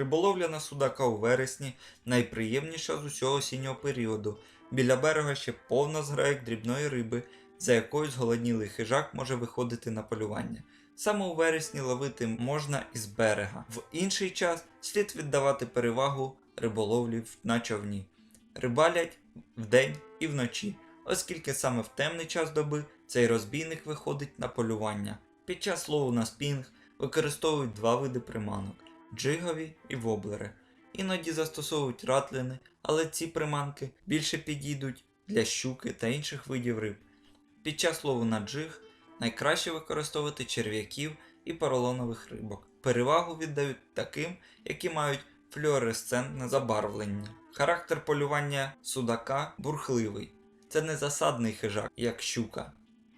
Риболовля на судака у вересні найприємніша з усього осіннього періоду. Біля берега ще повна зграя дрібної риби, за якою зголоднілий хижак може виходити на полювання. Саме у вересні ловити можна із берега. В інший час слід віддавати перевагу риболовлі на човні. Рибалять вдень і вночі, оскільки саме в темний час доби цей розбійник виходить на полювання. Під час лову на спінг використовують два види приманок джигові і воблери. Іноді застосовують ратлини, але ці приманки більше підійдуть для щуки та інших видів риб. Під час лову на джиг найкраще використовувати черв'яків і поролонових рибок. Перевагу віддають таким, які мають флюоресцентне забарвлення. Характер полювання судака бурхливий. Це не засадний хижак, як щука.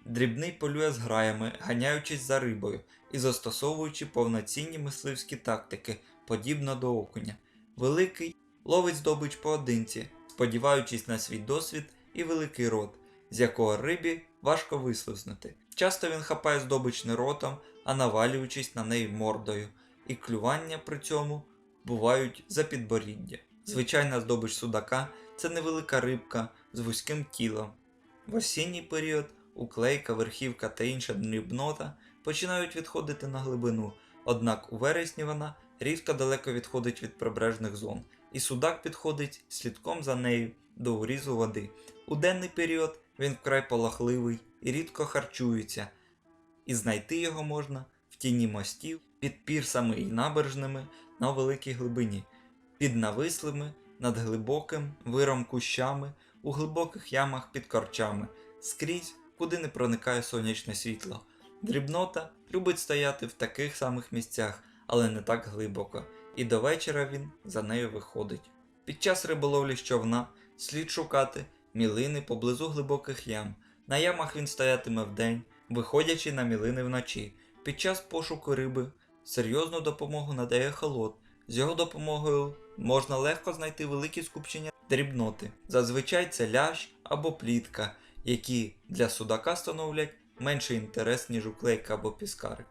Дрібний полює з граями, ганяючись за рибою і застосовуючи повноцінні мисливські тактики, подібно до окуня. Великий ловить здобич поодинці, сподіваючись на свій досвід і великий рот, з якого рибі важко вислизнути. Часто він хапає здобич не ротом, а навалюючись на неї мордою, і клювання при цьому бувають за підборіддя. Звичайна здобич судака це невелика рибка з вузьким тілом. В осінній період уклейка, верхівка та інша дрібнота починають відходити на глибину, однак у вересні вона різко далеко відходить від прибережних зон, і судак підходить слідком за нею до урізу води. У денний період він вкрай полахливий і рідко харчується, і знайти його можна в тіні мостів, під пірсами і набережними на великій глибині, під навислими, над глибоким виром кущами, у глибоких ямах під корчами, скрізь, куди не проникає сонячне світло. Дрібнота любить стояти в таких самих місцях, але не так глибоко, і до вечора він за нею виходить. Під час риболовлі човна слід шукати мілини поблизу глибоких ям. На ямах він стоятиме вдень, виходячи на мілини вночі. Під час пошуку риби серйозну допомогу надає холод. З його допомогою можна легко знайти великі скупчення дрібноти. Зазвичай це лящ або плітка, які для судака становлять менший інтерес, ніж уклейка або піскарик.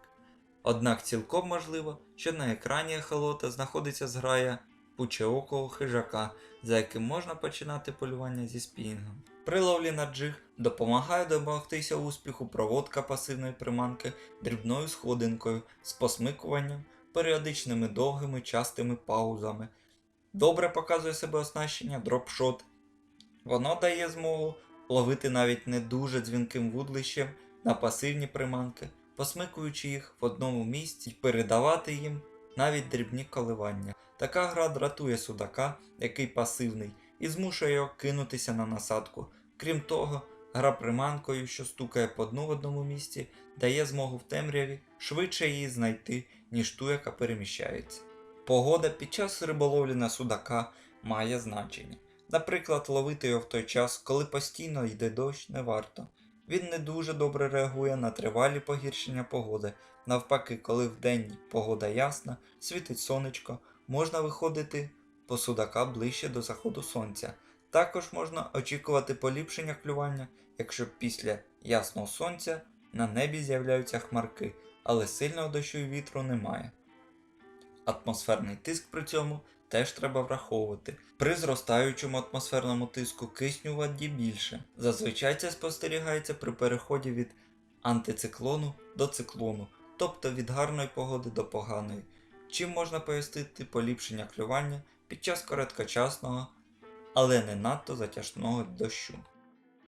Однак цілком можливо, що на екрані ехолота знаходиться зграя пучеокого хижака, за яким можна починати полювання зі спінгом. При ловлі на джиг допомагає домогтися успіху проводка пасивної приманки дрібною сходинкою з посмикуванням, періодичними довгими частими паузами. Добре показує себе оснащення дропшот. Воно дає змогу ловити навіть не дуже дзвінким вудлищем на пасивні приманки, посмикуючи їх в одному місці і передавати їм навіть дрібні коливання. Така гра дратує судака, який пасивний, і змушує його кинутися на насадку. Крім того, гра приманкою, що стукає по дну в одному місці, дає змогу в темряві швидше її знайти, ніж ту, яка переміщається. Погода під час риболовлі на судака має значення. Наприклад, ловити його в той час, коли постійно йде дощ, не варто. Він не дуже добре реагує на тривалі погіршення погоди. Навпаки, коли вдень погода ясна, світить сонечко, можна виходити по судака ближче до заходу сонця. Також можна очікувати поліпшення клювання, якщо після ясного сонця на небі з'являються хмарки, але сильного дощу і вітру немає. Атмосферний тиск при цьому теж треба враховувати. При зростаючому атмосферному тиску кисню в воді більше. Зазвичай це спостерігається при переході від антициклону до циклону, тобто від гарної погоди до поганої. Чим можна пояснити поліпшення клювання під час короткочасного, але не надто затяжного дощу.